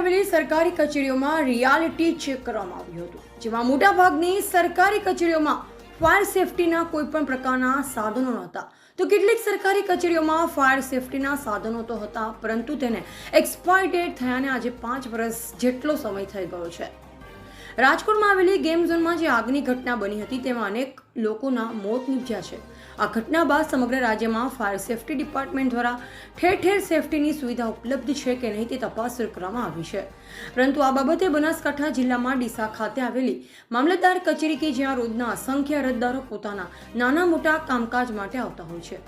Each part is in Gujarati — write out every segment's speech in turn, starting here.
આવેલી સરકારી કચેરીઓમાં રિયાલિટી ચેક કરવામાં આવ્યું હતું, જેમાં મોટાભાગની સરકારી કચેરીઓમાં ફાયર સેફટીના કોઈ પણ પ્રકારના સાધનો નહોતા. તો કેટલીક સરકારી કચેરીઓમાં ફાયર સેફટીના સાધનો તો હતા, પરંતુ તેને એક્સપાયર ડેટ થયાને આજે પાંચ વર્ષ જેટલો સમય થઈ ગયો છે. રાજકોટમાં આવેલી ગેમ ઝોનમાં જે આગની ઘટના બની હતી તેમાં અનેક લોકોના મોત નીપજ્યા છે. આ ઘટના બાદ સમગ્ર રાજ્યમાં ફાયર સેફટી ડિપાર્ટમેન્ટ દ્વારા ઠેર ઠેર સેફટીની સુવિધા ઉપલબ્ધ છે કે નહીં તે તપાસ શરૂ કરવામાં આવી છે. પરંતુ આ બાબતે બનાસકાંઠા જિલ્લામાં ડીસા ખાતે આવેલી મામલતદાર કચેરી કે જ્યાં રોજના અસંખ્ય અરજદારો પોતાના નાના મોટા કામકાજ માટે આવતા હોય છે.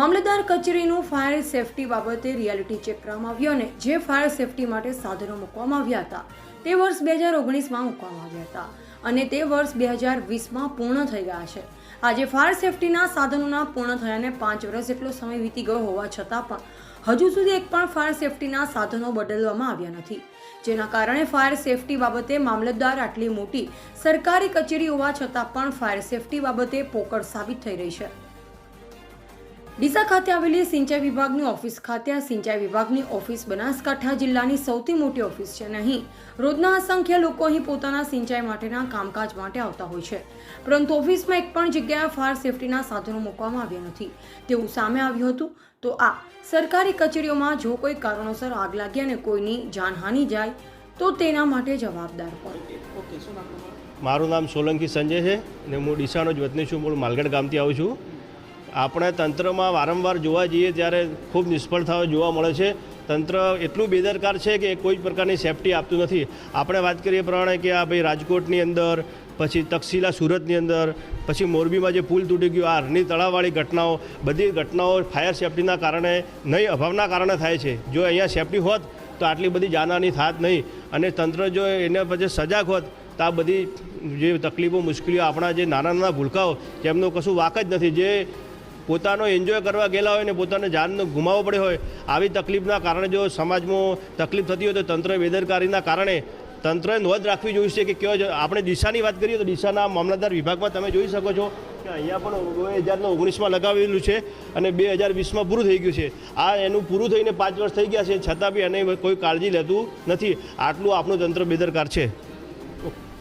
મામલતદાર કચેરીનું ફાયર સેફટી બાબતે રિયાલિટી ચેક કરવામાં આવ્યો અને જે ફાયર સેફટી માટે સાધનો મૂકવામાં આવ્યા હતા. તે વર્ષ બે હજાર ઓગણીસમાં મૂકવામાં આવ્યા હતા અને તે વર્ષ બે હજાર વીસમાં પૂર્ણ થઈ ગયા છે. આજે ફાયર સેફટીના સાધનોના પૂર્ણ થયાને પાંચ વર્ષ જેટલો સમય વીતી ગયો હોવા છતાં પણ હજુ સુધી એક પણ ફાયર સેફટીના સાધનો બદલવામાં આવ્યા નથી. જેના કારણે ફાયર સેફટી બાબતે મામલતદાર આટલી મોટી સરકારી કચેરી હોવા છતાં પણ ફાયર સેફટી બાબતે પોકળ સાબિત થઈ રહી છે. ડીસા ખાતે આવેલી સિંચાઈ વિભાગની ઓફિસ ખાતે આ સિંચાઈ વિભાગની ઓફિસ બનાસકાંઠા જિલ્લાની સૌથી મોટી ઓફિસ છે નહીં રોજના અસંખ્ય લોકો અહીં પોતાના સિંચાઈ માટેના કામકાજ માટે આવતા હોય છે. પરંતુ ઓફિસમાં એક પણ જગ્યાએ ફાયર સેફટીના સાધનો મૂકવામાં આવ્યા નથી. તેવું સામે આવ્યું હતું. તો આ સરકારી કચેરીઓમાં જો કોઈ કારણોસર આગ લાગી અને કોઈની જાનહાનિ જાય, તો તેના માટે જવાબદાર કોણ? મારું નામ સોલંકી સંજય છે અને હું ડીસાનો જ વતની છું. મૂળ માલગઢ ગામથી આવું છું. આપણે તંત્રમાં વારંવાર જોવા જઈએ ત્યારે ખૂબ નિષ્ફળતાઓ જોવા મળે છે. તંત્ર એટલું બેદરકાર છે કે કોઈ જ પ્રકારની સેફટી આપતું નથી. આપણે વાત કરીએ પ્રમાણે કે આ ભાઈ રાજકોટની અંદર, પછી તક્ષશિલા સુરતની અંદર, પછી મોરબીમાં જે પુલ તૂટી ગયો, આ હરની તળાવવાળી ઘટનાઓ, બધી ઘટનાઓ ફાયર સેફટીના કારણે નહીં, અભાવના કારણે થાય છે. જો અહીંયા સેફટી હોત તો આટલી બધી જાનહાની થાત નહીં. અને તંત્ર જો એના પછી સજાગ હોત તો આ બધી જે તકલીફો, મુશ્કેલીઓ, આપણા જે નાના નાના ભૂલકાઓ જેમનો કશું વાક જ નથી. જે પોતાનો એન્જોય કરવા ગયેલા હોય ને પોતાને જાનનો ગુમાવવો પડ્યો હોય, આવી તકલીફના કારણે જો સમાજમાં તકલીફ થતી હોય તો તંત્ર બેદરકારીના કારણે તંત્રએ નોંધ રાખવી જોઈએ છે કે કયો આપણે દિશાની વાત કરીએ તો દિશાના મામલતદાર વિભાગમાં તમે જોઈ શકો છો કે અહીંયા પણ બે હજારનું ઓગણીસમાં લગાવેલું છે અને બે હજાર વીસમાં પૂરું થઈ ગયું છે. આ એનું પૂરું થઈને પાંચ વર્ષ થઈ ગયા છે. છતાં બી એને કોઈ કાળજી લેતું નથી. આટલું આપણું તંત્ર બેદરકાર છે.